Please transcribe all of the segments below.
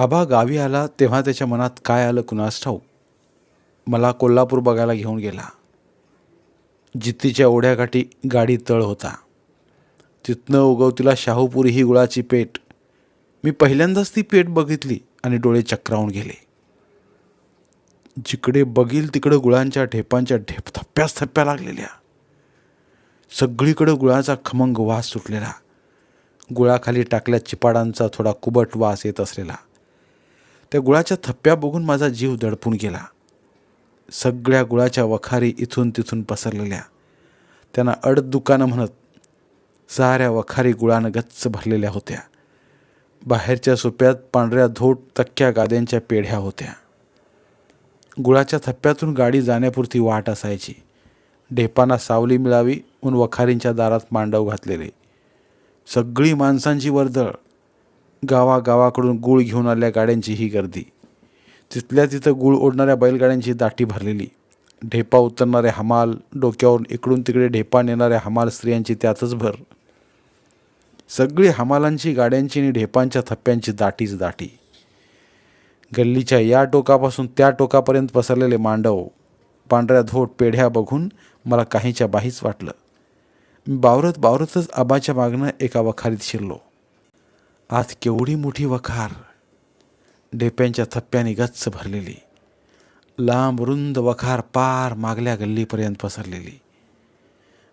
आबा गावी आला तेव्हा त्याच्या मनात काय आलं कुणास ठाऊक? मला कोल्हापूर बघायला घेऊन गेला. जित्तीच्या ओढ्याकाठी गाडी तळ होता. तिथनं उगवतीला शाहूपुरी ही गुळाची पेट. मी पहिल्यांदाच ती पेट बघितली आणि डोळे चक्रावून गेले. जिकडे बघील तिकडं गुळांच्या ढेपांच्या ढेप थप्प्याच थप्प्या लागलेल्या. सगळीकडं गुळाचा खमंग वास सुटलेला. गुळाखाली टाकल्या चिपाडांचा थोडा कुबट वास येत असलेला. त्या गुळाच्या थप्प्या बघून माझा जीव दडपून गेला. सगळ्या गुळाच्या वखारी इथून तिथून पसरलेल्या. त्यांना अड दुकानं म्हणत साऱ्या वखारी गुळानं गच्च भरलेल्या होत्या. बाहेरच्या सोप्यात पांढऱ्या धोट तक्क्या गाद्यांच्या पेढ्या होत्या. गुळाच्या थप्प्यातून गाडी जाण्यापुरती वाट असायची. ढेपांना सावली मिळावी म्हणून वखारींच्या दारात मांडव घातलेले. सगळी माणसांची वर्दळ गावागावाकडून गुळ घेऊन आलेल्या गाड्यांची ही गर्दी. तिथल्या तिथं गुळ ओढणाऱ्या बैलगाड्यांची दाटी भरलेली. ढेपा उतरणारे हमाल डोक्यावरून इकडून तिकडे ढेपा नेणाऱ्या हमाल स्त्रियांची त्यातच भर. सगळी हमालांची गाड्यांची आणि ढेपांच्या थप्प्यांची दाटीच दाटी. गल्लीच्या या टोकापासून त्या टोकापर्यंत पसरलेले मांडव पांढऱ्या धोट पेढ्या बघून मला काहीच्या बाहीच वाटलं. मी बावरत बावरतच आबाच्या मागणं एका वखारीत शिरलो. आत केवढी मोठी वखार. डेप्यांच्या थप्प्याने गच्च भरलेली. लांब रुंद वखार पार मागल्या गल्लीपर्यंत पसरलेली.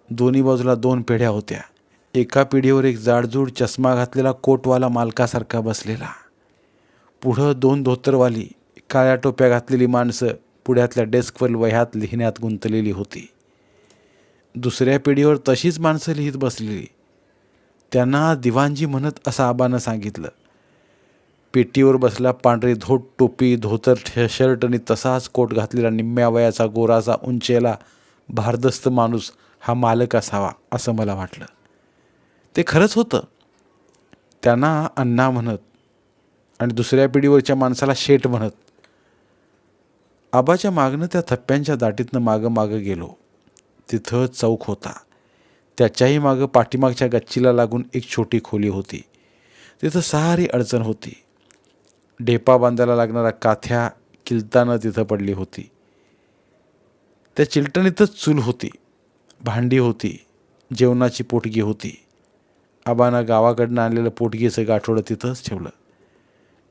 दोन्ही बाजूला दोन पिढ्या होत्या. एका पिढीवर एक जाडजूड चष्मा घातलेला कोटवाला मालकासारखा बसलेला. पुढं दोन धोतरवाली काळ्या टोप्या घातलेली माणसं पुढ्यातल्या डेस्कवर वह्यात लिहिण्यात गुंतलेली होती. दुसऱ्या पिढीवर तशीच माणसं लिहित बसलेली. त्यांना दिवाणजी म्हणत असं आबानं सांगितलं. पेटीवर बसला पांढरी धोट टोपी धोतर ठ- शर्ट आणि तसाच कोट घातलेला निम्म्या वयाचा गोराचा उंचेला भारदस्त माणूस हा मालक असावा असं मला वाटलं. ते खरंच होतं. त्यांना अण्णा म्हणत आणि दुसऱ्या पिढीवरच्या माणसाला शेट म्हणत आबाच्या मागनं त्या थप्प्यांच्या दाटीतनं मागं मागं गेलो. तिथं चौक होता. त्याच्याही मागं पाठीमागच्या गच्चीला लागून एक छोटी खोली होती. तिथं सारी अडचण होती. ढेपा बांधायला लागणाऱ्या काथ्या किलतानं तिथं पडली होती. त्या चिलटणीतच चूल होती. भांडी होती. जेवणाची पोटगी होती. आबानं गावाकडनं आणलेलं पोटगीचं गाठोडं तिथंच ठेवलं.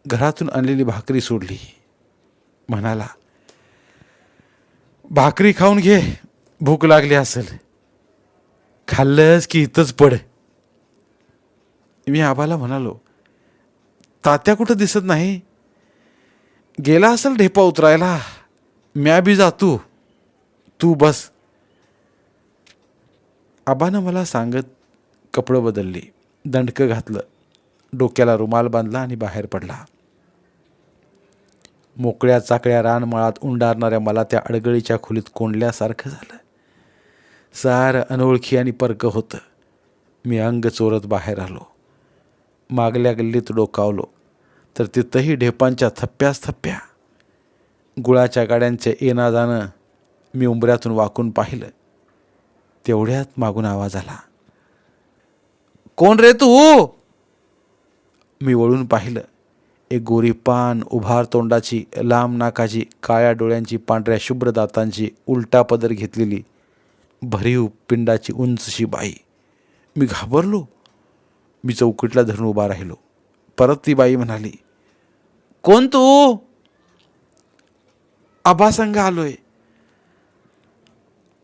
घरातून आणलेली भाकरी सोडली. म्हणाला भाकरी खाऊन घे. भूक लागली असेल. खाल्लंस की इथंच पड. मी आबाला म्हणालो तात्या कुठं दिसत नाही? गेला असेल ढेपा उतरायला. म्या बी जातो. तू बस. आबानं मला सांगत कपडं बदलली दंडकं घातलं डोक्याला रुमाल बांधला आणि बाहेर पडला. मोकळ्या चाकळ्या रानमाळात उंडारणाऱ्या मला त्या अडगळीच्या खोलीत कोंडल्यासारखं झालं. सारं अनोळखी आणि परक होतं. मी अंग चोरत बाहेर आलो. मागल्या गल्लीत डोकावलो. तर तिथंही ढेपांच्या थप्प्याच थप्प्या गुळाच्या गाड्यांचे येणं जाणं मी उंबऱ्यातून वाकून पाहिलं. तेवढ्यात मागून आवाज आला. कोण रे तू? मी वळून पाहिलं. एक गोरी पान उभार तोंडाची लांब नाकाची काळ्या डोळ्यांची पांढऱ्या शुभ्र दातांची उलटा पदर घेतलेली भरीव पिंडाची उंचशी बाई. मी घाबरलो. मी चौकटीला धरून उभा राहिलो. परत ती बाई म्हणाली कोण तू? आबा संघ आलोय.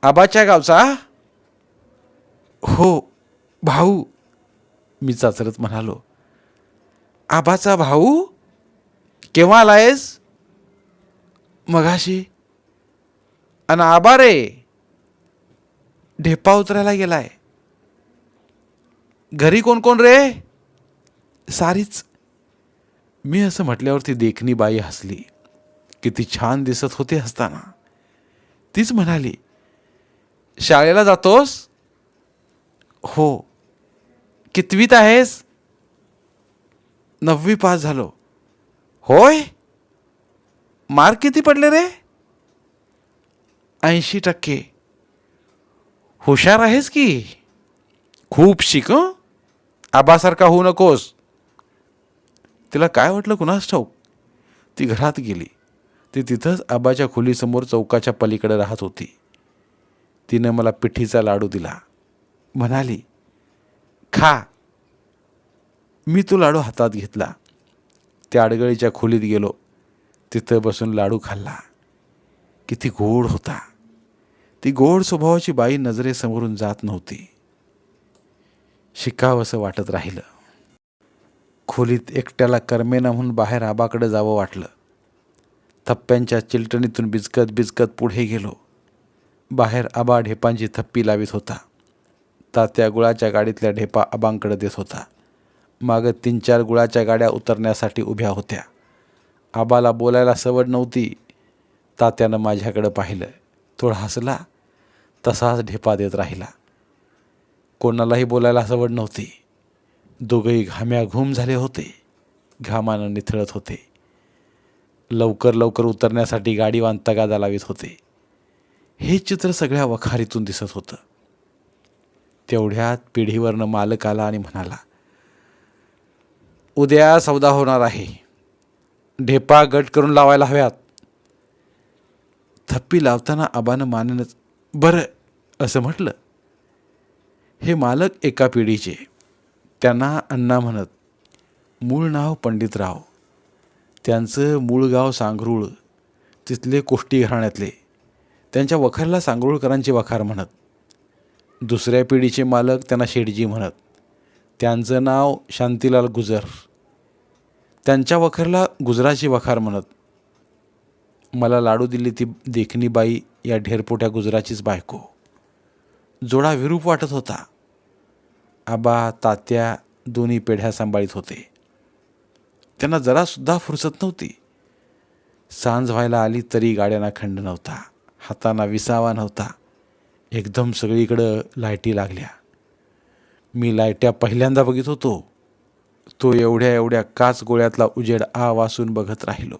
आबाच्या गावचा? हो भाऊ. मी चाचरत म्हणालो आबाचा भाऊ? केव्हा आलायस? मगाशी. आणि आबा रे ढेपा उतरायला गेलाय. घरी कोण कोण रे? सारीच. मी असं म्हटल्यावरती देखणी बाई हसली. किती छान दिसत होते हसताना. तीच म्हणाली शाळेला जातोस? हो. कितवीत आहेस? नववी पास झालो. होय? मार्क किती पडले रे? ऐंशी टक्के. हुशार आहेस की? खूप शिक आबासारखा होऊ नकोस. तिला काय वाटलं कुणास ठाऊक? ती घरात गेली. ती तिथंच आबाच्या खोलीसमोर चौकाच्या पलीकडे राहत होती. तिनं मला पिठीचा लाडू दिला. म्हणाली खा. मी तो लाडू हातात घेतला. त्या अडगळीच्या खोलीत गेलो. तिथं बसून लाडू खाल्ला. किती गोड होता. ती गोड स्वभावाची बाई नजरेसमोरून जात नव्हती. शिकावंसं वाटत राहिलं. खोलीत एकट्याला करमेना म्हणून बाहेर आबाकडे जावं वाटलं. थप्प्यांच्या चिलटणीतून बिचकत बिचकत पुढे गेलो. बाहेर आबा ढेपांची थप्पी लावित होता. तात्या गुळाच्या गाडीतल्या ढेपा आबांकडे देत होता. मागं तीन चार गुळाच्या गाड्या उतरण्यासाठी उभ्या होत्या. आबाला बोलायला सवड नव्हती. तात्यानं माझ्याकडं पाहिलं. थोडा हसला. तसाच ढेपा देत राहिला. कोणालाही बोलायला सवड नव्हती. दोघंही घाम्याघूम झाले होते. घामानं निथळत होते. लवकर लवकर उतरण्यासाठी गाडीवान तगादा लावित होते. हे चित्र सगळ्या वखारीतून दिसत होतं. तेवढ्यात पिढीवरनं मालक आला आणि म्हणाला उद्या सौदा होणार आहे. ढेपा गट करून लावायला हव्यात. थप्पी लावताना आबानं माननच बरं असं म्हटलं. हे मालक एका पिढीचे. त्यांना अण्णा म्हणत मूळ नाव पंडितराव. त्यांचं मूळ गाव सांगरूळ. तिथले कोष्टी घराण्यातले. त्यांच्या वखारला सांगरूळकरांचे वखार म्हणत. दुसऱ्या पिढीचे मालक त्यांना शेटजी म्हणत. त्यांचं नाव शांतीलाल गुजर. त्यांच्या वखरला गुजराची वखार म्हणत. मला लाडू दिली ती देखणी बाई या ढेरपोट्या गुजराचीच बायको. जोडा विरूप वाटत होता. आबा तात्या दोन्ही पेढ्या सांभाळीत होते. त्यांना जरासुद्धा फुरसत नव्हती. सांज व्हायला आली तरी गाड्यांना खंड नव्हता. हातांना विसावा नव्हता. एकदम सगळीकडं लाईटी लागल्या. मी लाईट्या पहिल्यांदा बघित होतो. तो एवढ्या एवढ्या काच गोळ्यातला उजेड आ वासून बघत राहिलो.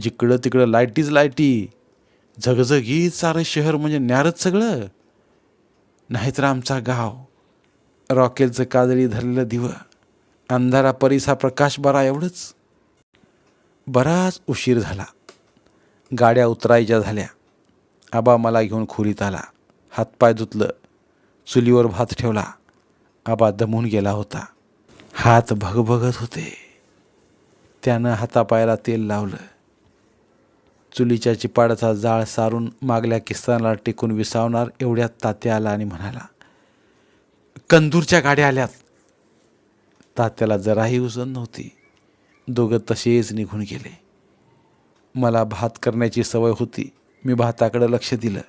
जिकडं तिकडं लाईटीच लाईटी झगझगीत सारं शहर म्हणजे न्यारच सगळं. नाहीतर आमचा गाव. रॉकेलचं काजळी धरलेलं दिवं. अंधारा परिसा प्रकाश बरा एवढंच. बराच उशीर झाला. गाड्या उतरायच्या झाल्या. आबा मला घेऊन खोलीत आला. हातपाय धुतलं. चुलीवर भात ठेवला. आबा दमून गेला होता. हात भगभगत होते. त्यानं हातापायाला तेल लावलं. चुलीच्या चिपाडाचा जाळ सारून मागल्या किस्तानाला टेकून विसावणार एवढ्यात तात्या आला आणि म्हणाला कंदूरच्या गाड्या आल्यात. तात्याला जराही उजन नव्हती. दोघं तसेच निघून गेले. मला भात करण्याची सवय होती. मी भाताकडं लक्ष दिलं.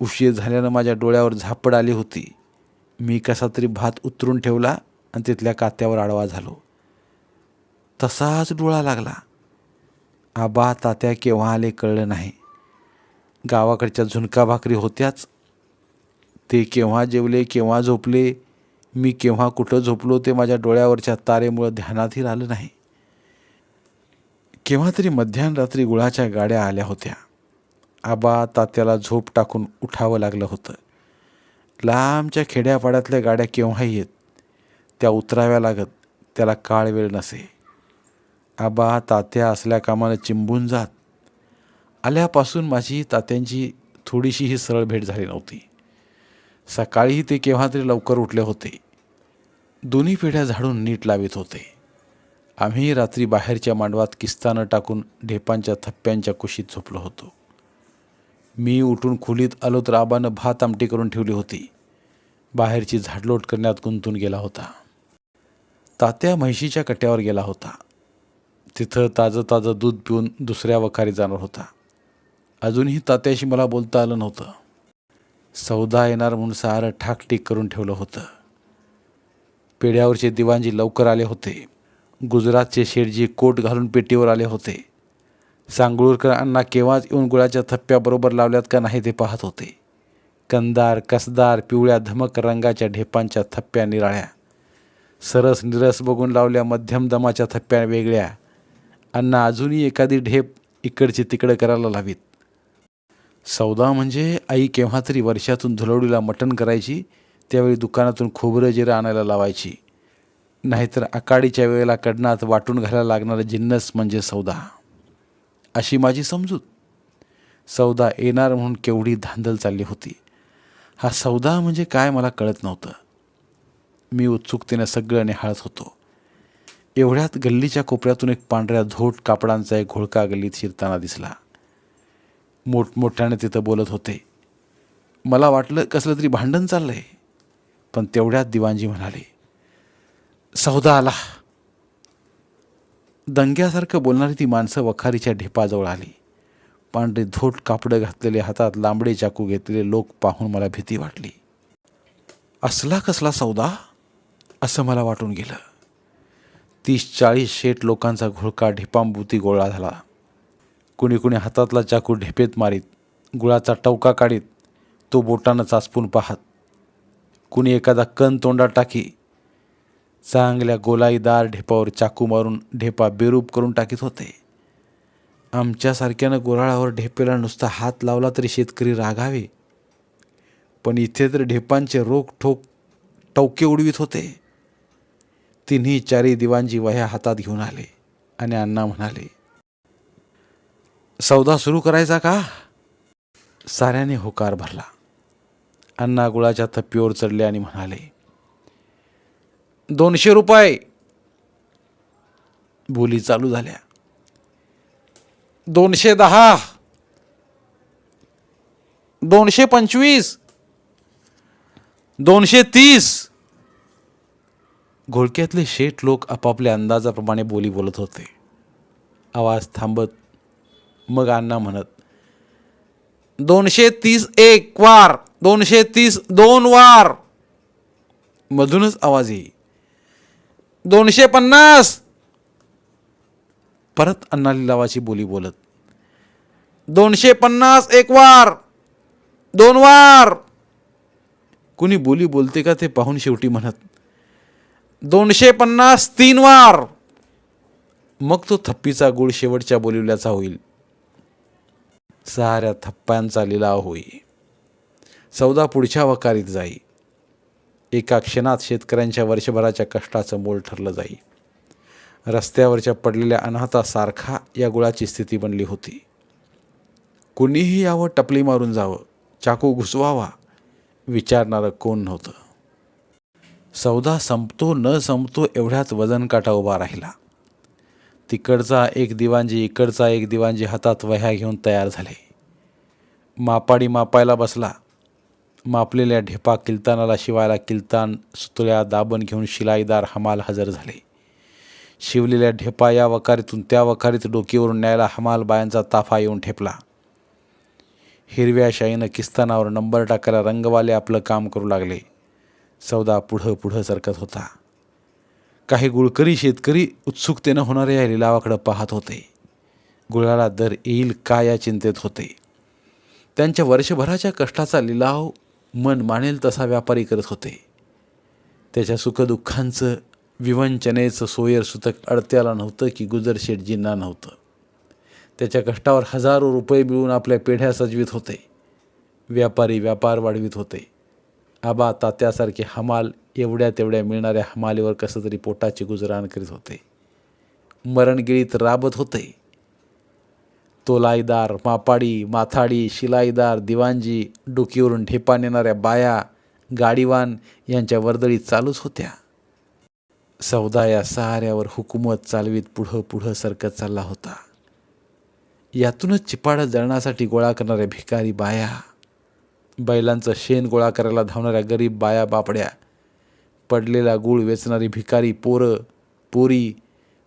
उशीर झाल्यानं माझ्या डोळ्यावर झापड आली होती. मी कसा तरी भात उतरून ठेवला आणि तिथल्या कात्यावर आडवा झालो. तसाच डोळा लागला. आबा तात्या केव्हा आले कळलं नाही. गावाकडच्या झुणका भाकरी होत्याच. ते केव्हा जेवले केव्हा झोपले मी केव्हा कुठं झोपलो ते माझ्या डोळ्यावरच्या तारेमुळं ध्यानातही आलं नाही. केव्हा तरी मध्यानरात्री गुळाच्या गाड्या आल्या होत्या. आबा तात्याला झोप टाकून उठावं लागलं होतं. लांबच्या खेड्यापाड्यातल्या गाड्या केव्हाही येत त्या उतराव्या लागत त्याला काळ वेळ नसे. आबा तात्या असल्या कामानं चिंबून जात. आल्यापासून माझी तात्यांची थोडीशीही सरळ भेट झाली नव्हती. सकाळीही ते केव्हा तरी लवकर उठले होते. दोन्ही पिढ्या झाडून नीट लावित होते. आम्ही रात्री बाहेरच्या मांडवात किस्तानं टाकून ढेपांच्या थप्प्यांच्या कुशीत झोपलो होतो. मी उठून खोलीत आलो तर आबानं भात आमटी करून ठेवली होती. बाहेरची झाडलोट करण्यात गुंतून गेला होता. तात्या म्हैशीच्या कट्ट्यावर गेला होता. तिथं ताजं ताजं दूध पिऊन दुसऱ्या वखारी जाणार होता. अजूनही तात्याशी मला बोलता आलं नव्हतं. सौदा येणार म्हणून सारं ठाकटीक करून ठेवलं होतं. पेढ्यावरचे दिवाणजी लवकर आले होते. गुजरातचे शेठजी कोट घालून पेटीवर आले होते. सांगळूरकर अण्णा केव्हाच येऊन गुळाच्या थप्प्याबरोबर लावल्यात का नाही ते पाहत होते. कंदार कसदार पिवळ्या धमक रंगाच्या ढेपांच्या थप्प्या निराळ्या. सरस निरस बघून लावल्या मध्यम दमाच्या थप्प्या वेगळ्या. अण्णा अजूनही एखादी ढेप इकडची तिकडे करायला लावीत. सौदा म्हणजे आई केव्हा तरी वर्षातून धुलवडीला मटण करायची त्यावेळी दुकानातून खोबरं जिरं आणायला लावायची. नाहीतर आकाडीच्या वेळेला कडणात वाटून घालायला लागणारा जिन्नस म्हणजे सौदा. अशी माझी समजूत. सौदा येणार म्हणून केवढी धांदल चालली होती. हा सौदा म्हणजे काय मला कळत नव्हतं. मी उत्सुकतेनं सगळं निहाळत होतो. एवढ्यात गल्लीच्या कोपऱ्यातून एक पांढऱ्या धोट कापडांचा एक घोळका गल्लीत शिरताना दिसला. मोठमोठ्याने तिथं बोलत होते मला वाटलं कसलं तरी भांडण चाललंय. पण तेवढ्यात दिवाणजी म्हणाले सौदा आला. दंग्यासारखं बोलणारी ती माणसं वखारीच्या ढेपाजवळ आली. पांढरे धोट कापडं घातलेले हातात लांबडे चाकू घेतलेले लोक पाहून मला भीती वाटली. असला कसला सौदा? असं मला वाटून गेलं. तीस चाळीस शेट लोकांचा घोळका ढेपांभोवती गोळा झाला. कुणी कुणी हातातला चाकू ढेपेत मारीत गुळाचा टवका काढीत तो बोटानं चाचपून पाहत. कुणी एखादा कण तोंडात टाकी चांगल्या गोलाईदार ढेपावर चाकू मारून ढेपा बेरूप करून टाकीत होते. आमच्यासारख्यानं गोराळावर ढेपेला नुसता हात लावला तरी शेतकरी रागावे. पण इथे तर ढेपांचे रोख ठोक टवके उडवीत होते. तिन्ही चारी दिवांजी वह्या हातात घेऊन आले आणि अण्णा म्हणाले सौदा सुरू करायचा का? साऱ्याने होकार भरला. अण्णा गुळाच्या थप्पीवर चढले आणि म्हणाले दोनशे रुपये. बोली चालू झाल्या. दोनशे दहा. दोनशे पंचवीस. दोनशे तीस. घोळक्यातले शेठ लोक आपापल्या अंदाजाप्रमाणे बोली बोलत होते. आवाज थांबत मग अण्णा म्हणत दोनशे तीस एक वार दोनशे तीस दोन वार. मधूनच आवाज येई दोनशे पन्नास परत अण्णा लिलावाची बोली बोलत दोनशे पन्नास एक वार दोन वार. कुणी बोली बोलते का ते पाहून शेवटी म्हणत दोनशे पन्नास तीन वार. मग तो थप्पीचा गुळ शेवटच्या बोलिवल्याचा होईल. साऱ्या थप्प्यांचा लिलाव होई. सौदा पुढच्या वकारीत जाई. एका क्षणात शेतकऱ्यांच्या वर्षभराच्या कष्टाचं मोल ठरलं जाई. रस्त्यावरच्या पडलेल्या अनाथासारखा या गुळाची स्थिती बनली होती. कुणीही यावं टपली मारून जावं चाकू घुसवावा विचारणारं कोण नव्हतं. सौदा संपतो न संपतो एवढ्यात वजनकाटा उभा राहिला. तिकडचा एक दिवांजी इकडचा एक दिवांजी हातात वह्या घेऊन तयार झाले. मापाडी मापायला बसला. मापलेल्या ढेपा किल्तानाला शिवायला किल्तान सुतळ्या दाबण घेऊन शिलाईदार हमाल हजर झाले. शिवलेल्या ढेपा या वकारीतून त्या वकारीत डोकीवरून न्यायला हमाल बायांचा ताफा येऊन ठेपला. हिरव्या शाईनं किस्तानावर नंबर टाकायला रंगवाले आपलं काम करू लागले. सौदा पुढं पुढं सरकत होता. काही गुळकरी शेतकरी उत्सुकतेनं होणाऱ्या या लिलावाकडं पाहत होते. गुळाला दर येईल का या चिंतेत होते. त्यांच्या वर्षभराच्या कष्टाचा लिलाव मन मानेल तसा व्यापारी करत होते. त्याच्या सुखदुःखांचं विवंचनेचं सोयर सुतक अडत्याला नव्हतं की गुजर शेठजींना नव्हतं. त्याच्या कष्टावर हजारो रुपये मिळून आपल्या पेढ्या सजवीत होते. व्यापारी व्यापार वाढवित होते. आबा तात्यासारखे हमाल एवढ्या तेवढ्या मिळणाऱ्या हमालीवर कसं तरी पोटाची गुजराण करीत होते. मरणगिळीत राबत होते. तोलाईदार मापाडी माथाडी शिलाईदार दिवांजी डोकीवरून ठेपा नेणाऱ्या बाया गाडीवान यांच्या वर्दळीत चालूच होत्या. सौदा या सहाऱ्यावर हुकूमत चालवीत पुढं पुढं सरकत चालला होता. यातूनच चिपाडं जळण्यासाठी गोळा करणाऱ्या भिकारी बाया बैलांचं शेण गोळा करायला धावणाऱ्या गरीब बाया बापड्या पडलेला गूळ वेचणारी भिकारी पोरं पोरी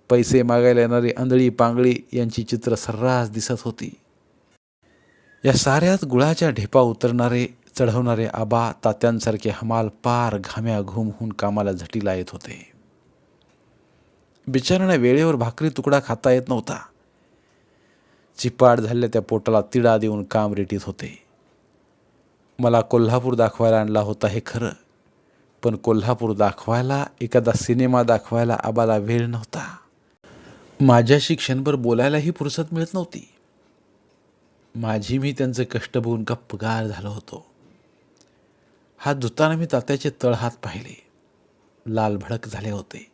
पैसे मागायला येणारी आंधळी पांगळी यांची चित्र सर्रास दिसत होती. या साऱ्यात गुळाच्या ढेपा उतरणारे चढवणारे आबा तात्यांसारखे हमाल पार घाम्या घुमहून कामाला झटीला येत होते. बिचाऱ्याने वेळेवर भाकरी तुकडा खाता येत नव्हता. चिपाड झालेल्या त्या पोटाला तिडा देऊन काम रेटीत होते. मला कोल्हापूर दाखवायला आणला होता हे खरं. पण कोल्हापूर दाखवायला एखादा सिनेमा दाखवायला आबाला वेळ नव्हता. माझ्याशी क्षणभर बोलायलाही फुरसत मिळत नव्हती. माझी मी त्यांचे कष्ट बघून गप्पगार झालो होतो. हात धुताना मी तात्याचे तळहात पाहिले. लाल भडक झाले होते.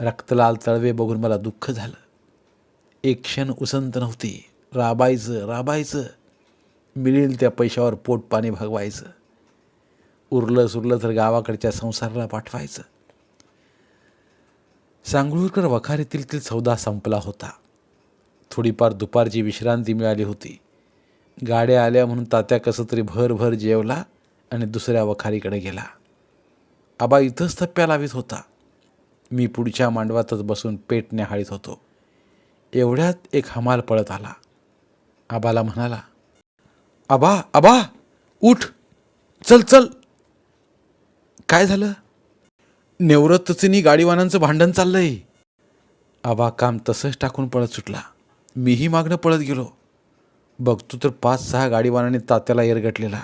रक्तलाल तळवे बघून मला दुःख झालं. एक क्षण उसंत नव्हती. राबायचं राबायचं. मिळेल त्या पैशावर पोट पाणी भागवायचं. उरलं सुरलं तर गावाकडच्या संसाराला पाठवायचं. सांगळूरकर वखारीतील तील सौदा संपला होता. थोडीफार दुपारची विश्रांती मिळाली होती. गाड्या आल्या म्हणून तात्या कसं तरी भरभर जेवला आणि दुसऱ्या वखारीकडे गेला. आबा इथंच थप्प्या लावीत होता. मी पुढच्या मांडवातच बसून पेट न्याहाळीत होतो. एवढ्यात एक हमाल पळत आला. आबाला म्हणाला आबा आबा उठ चल चल. काय झालं? निवृत्तचिनी गाडीवानांचं भांडण चाललंय. आबा काम तसंच टाकून पळत सुटला. मीही मागणं पळत गेलो. बघतो तर पाच सहा गाडीवानाने तात्याला एरगटलेला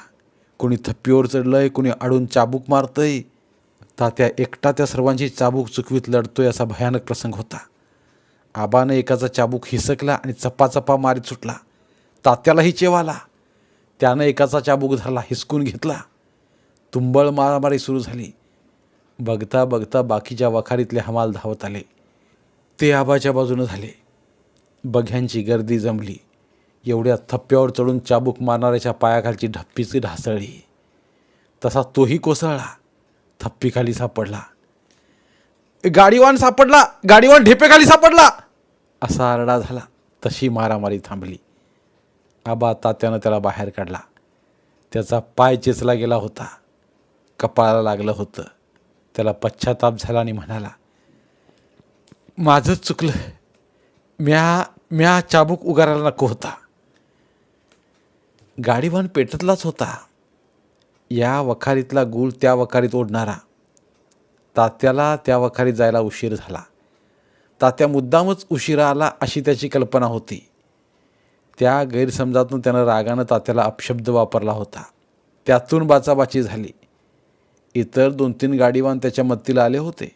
कोणी थप्पीवर चढलंय कोणी आडून चाबूक मारतंय. तात्या एकटा त्या सर्वांची चाबूक चुकवीत लढतोय असा भयानक प्रसंग होता. आबानं एकाचा चाबूक हिसकला आणि चप्पा मारीत सुटला. तात्यालाही चेव आला. त्यानं एकाचा चाबूक धरला हिसकून घेतला. तुंबळ मारामारी सुरू झाली. बघता बघता बाकीच्या वखारीतले हमाल धावत आले. ते आबाच्या बाजूनं झाले. बघ्यांची गर्दी जमली. एवढ्या थप्प्यावर चढून चाबूक मारणाऱ्याच्या पायाखालची ढप्पीची ढासळली. तसा तोही कोसळला. थप्पीखाली सापडला. गाडीवान सापडला! गाडीवान ढेपेखाली सापडला! असा आरडा झाला. तशी मारामारी थांबली. आबा तात्यानं त्याला बाहेर काढला. त्याचा पाय चेचला गेला होता. कपाळाला लागलं होतं. त्याला पश्चाताप झाला आणि म्हणाला माझंच चुकलं. म्या म्या चाबूक उगारायला नको होता. गाडीवान पेटतलाच होता. या वखारीतला गुळ त्या वखारीत ओढणारा. तात्याला त्या वखारीत जायला उशीर झाला. तात्या मुद्दामच उशिरा आला अशी त्याची कल्पना होती. त्या गैरसमजातून त्यानं रागानं तात्याला अपशब्द वापरला होता. त्यातून बाचाबाची झाली. इतर दोन तीन गाडीवान त्याच्या मत्तीला आले होते.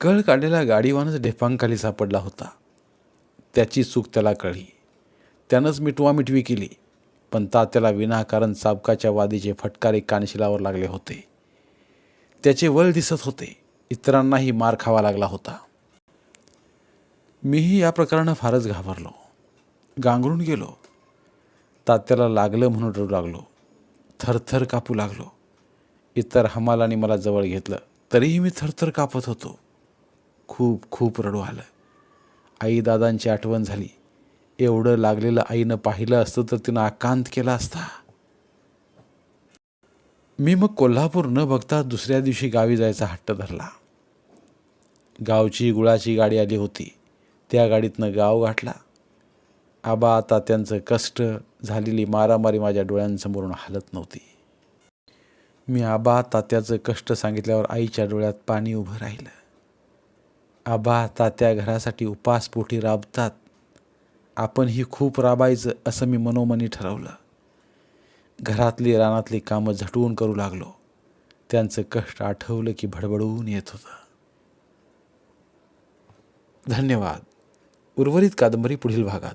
कळ काढलेला गाडीवानच ढेपांखाली सापडला होता. त्याची चूक त्याला कळली. त्यानंच मिटवा मिटवी केली. पण तात्याला विनाकारण चाबकाच्या वादीचे फटकारे कानशिलावर लागले होते. त्याचे वळ दिसत होते. इतरांनाही मार खावा लागला होता. मीही या प्रकारानं फारच घाबरलो. गांगरून गेलो. तात्याला लागलं म्हणून रडू लागलो. थरथर कापू लागलो. इतर हमालाने मला जवळ घेतलं. तरीही मी थरथर कापत होतो. खूप खूप रडू आलं. आई दादांची आठवण झाली. एवढं लागलेलं आईनं पाहिलं असतं तर तिनं आकांत केला असता. मी मग कोल्हापूर न बघता दुसऱ्या दिवशी गावी जायचा हट्ट धरला. गावची गुळाची गाडी आली होती. त्या गाडीतनं गाव गाठला. आबा आता त्यांचं कष्ट झालेली मारामारी माझ्या डोळ्यांसमोरून हालत नव्हती. मी आबा तात्याचं कष्ट सांगितल्यावर आईच्या डोळ्यात पाणी उभं राहिलं. आबा तात्या घरासाठी उपासपोटी राबतात. आपणही खूप राबायचं असं मी मनोमनी ठरवलं. घरातली रानातली कामं झटवून करू लागलो. त्यांचं कष्ट आठवलं की भडबडवून येत होतं. धन्यवाद. उर्वरित कादंबरी पुढील भागात.